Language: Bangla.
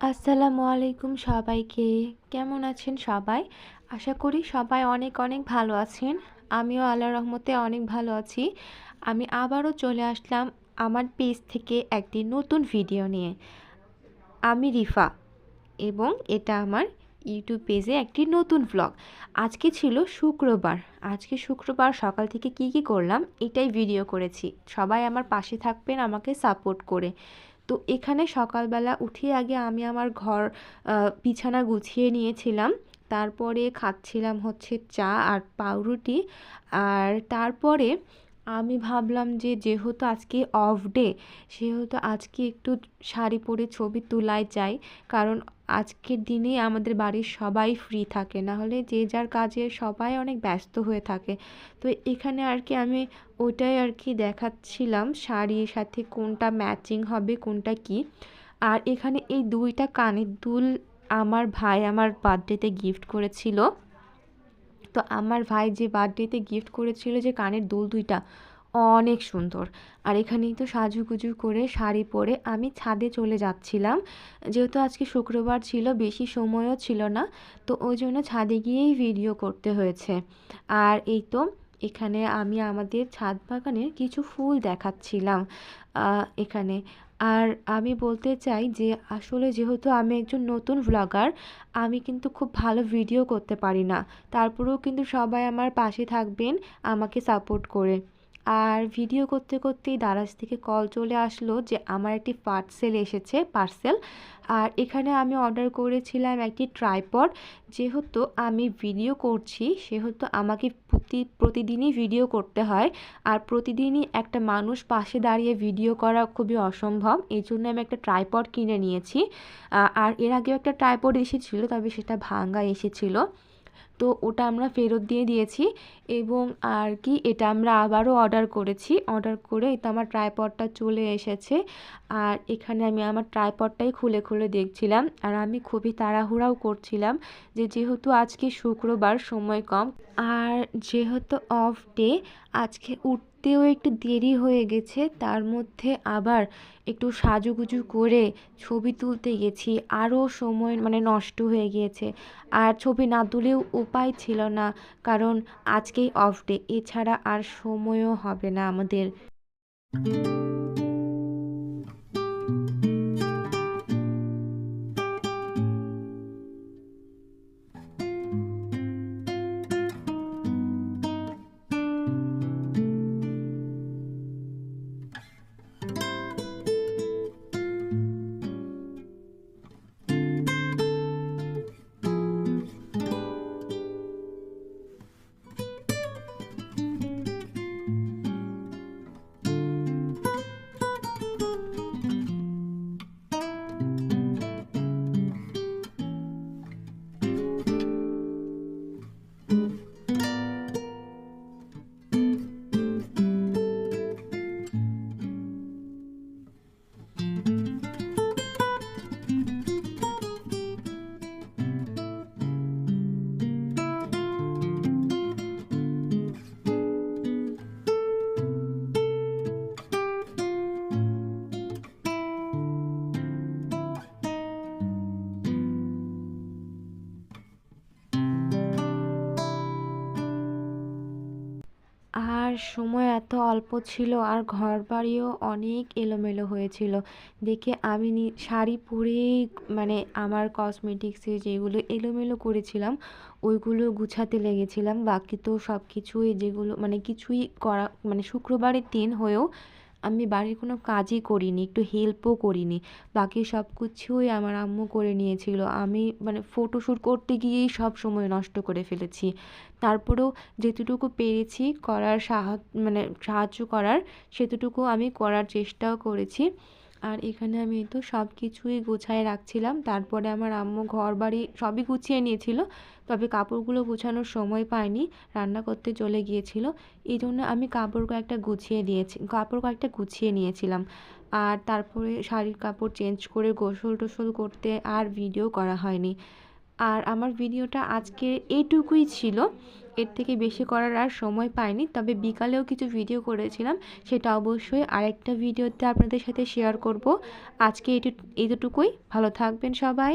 আসসালামু আলাইকুম সবাইকে। কেমন আছেন সবাই? আশা করি সবাই অনেক অনেক ভালো আছেন। আমিও আল্লাহ রহমতে অনেক ভালো আছি। আমি আবারও চলে আসলাম আমার পেজ থেকে একটি নতুন ভিডিও নিয়ে। আমি রিফা এবং এটা আমার ইউটিউব পেজে একটি নতুন ভ্লগ আজকে ছিল শুক্রবার। আজকে শুক্রবার সকাল থেকে কি কি করলাম এটাই ভিডিও করেছি। সবাই আমার পাশে থাকবেন, আমাকে সাপোর্ট করে। তো এখানে সকালবেলা উঠে আগে আমি আমার ঘর বিছানা গুছিয়ে নিয়েছিলাম। তারপরে খাচ্ছিলাম হচ্ছে চা আর পাউরুটি। আর তারপরে আমি ভাবলাম যে যেহেতু আজকে অফ ডে সেহেতু আজকে একটু শাড়ি পরে ছবি তোলায় যাই কারণ আজকের দিনে আমাদের বাড়ির সবাই ফ্রি থাকে। না হলে যে যার কাজে সবাই অনেক ব্যস্ত হয়ে থাকে। তো এখানে আর কি আমি ওটাই আর কি দেখাচ্ছিলাম, শাড়ির সাথে কোনটা ম্যাচিং হবে, কোনটা কি। আর এখানে এই দুইটা কানের দুল আমার ভাই আমার বার্থডেতে গিফট করেছিল। তো আমার ভাই যে বার্থডেতে গিফট করেছিল যে কানের দুল দুইটা অনেক সুন্দর। আর এখানেই তো সাজুগুজু করে শাড়ি পরে আমি ছাদে চলে যাচ্ছিলাম। যেহেতু আজকে শুক্রবার ছিল, বেশি সময়ও ছিল না, তো ওই জন্য ছাদে গিয়েই ভিডিও করতে হয়েছে। আর এই তো এখানে আমি আমাদের ছাদ বাগানের কিছু ফুল দেখাচ্ছিলাম এখানে। আর আমি বলতে চাই যে, আসলে যেহেতু আমি একজন নতুন ভ্লগার আমি কিন্তু খুব ভালো ভিডিও করতে পারি না। তারপরেও কিন্তু সবাই আমার পাশে থাকবেন, আমাকে সাপোর্ট করে। আর ভিডিও করতে করতেই দারাজ থেকে কল চলে আসলো যে আমার একটি পার্সেল এসেছে, পার্সেল। আর এখানে আমি অর্ডার করেছিলাম একটি ট্রাইপড। যেহেতু আমি ভিডিও করছি, সেহেতু আমাকে প্রতি, প্রতিদিনই ভিডিও করতে হয়। আর প্রতিদিনই একটা মানুষ পাশে দাঁড়িয়ে ভিডিও করা খুবই অসম্ভব। এই জন্য আমি একটা ট্রাইপড কিনে নিয়েছি। আর এর আগেও একটা ট্রাইপড এসেছিল, তবে সেটা ভাঙ্গা এসেছিল। তো ওটা আমরা ফেরত দিয়ে দিয়েছি এবং আর কি এটা আমরা আবারও অর্ডার করেছি। অর্ডার করে এটা আমার ট্রাইপডটা চলে এসেছে। আর এখানে আমি আমার ট্রাইপডটাই খুলে খুলে দেখছিলাম। আর আমি খুবই তাড়াহুড়াও করছিলাম যে যেহেতু আজকে শুক্রবার, সময় কম। আর যেহেতু অফ ডে আজকে উঠতেও একটু দেরি হয়ে গেছে। তার মধ্যে আবার একটু সাজুগুজু করে ছবি তুলতে গেছি। আরও সময় মানে নষ্ট হয়ে গিয়েছে। আর ছবি না তুলেও উপায় ছিল না কারণ আজকেই অফ ডে এছাড়া আর সময়ও হবে না আমাদের। আর সময় এত অল্প ছিল আর ঘর বাড়িও অনেক এলোমেলো হয়েছিল। দেখে আমি শাড়ি পরেই মানে আমার কসমেটিক্সে যেগুলো এলোমেলো করেছিলাম, ওইগুলো গুছাতে লেগেছিলাম। বাকি তো সব কিছুই যেগুলো মানে কিছুই করা মানে শুক্রবারের দিন হয়েও আমি বাড়ির কোনো কাজই করিনি, একটু হেল্পও করিনি। বাকি সব কিছুই আমার আম্মু করে নিয়েছিল। আমি মানে ফটোশ্যুট করতে গিয়েই সব সময় নষ্ট করে ফেলেছি। তারপরেও যেতটুকু পেরেছি করার সাহা মানে সাহায্য করার সেতুটুকু আমি করার চেষ্টাও করেছি। আর এখানে আমি তো সব কিছুই গোছায় রাখছিলাম। তারপরে আমার আম্মু ঘর বাড়ি সবই গুছিয়ে নিয়েছিল, তবে কাপড়গুলো গোছানোর সময় পায়নি রান্না করতে চলে গিয়েছিল। এই জন্য আমি কাপড় কয়েকটা গুছিয়ে দিয়েছি কাপড় কয়েকটা গুছিয়ে নিয়েছিলাম। আর তারপরে শাড়ির কাপড় চেঞ্জ করে গোসল টোসল করতে আর ভিডিও করা হয়নি। আর আমার ভিডিওটা আজকে এইটুকুই ছিল। এর থেকে বেশি করার আর সময় পাইনি, তবে বিকালেও কিছু ভিডিও করেছিলাম। সেটা অবশ্যই আরেকটা ভিডিওতে আপনাদের সাথে শেয়ার করব। আজকে এটু এতটুকুই ভালো থাকবেন সবাই।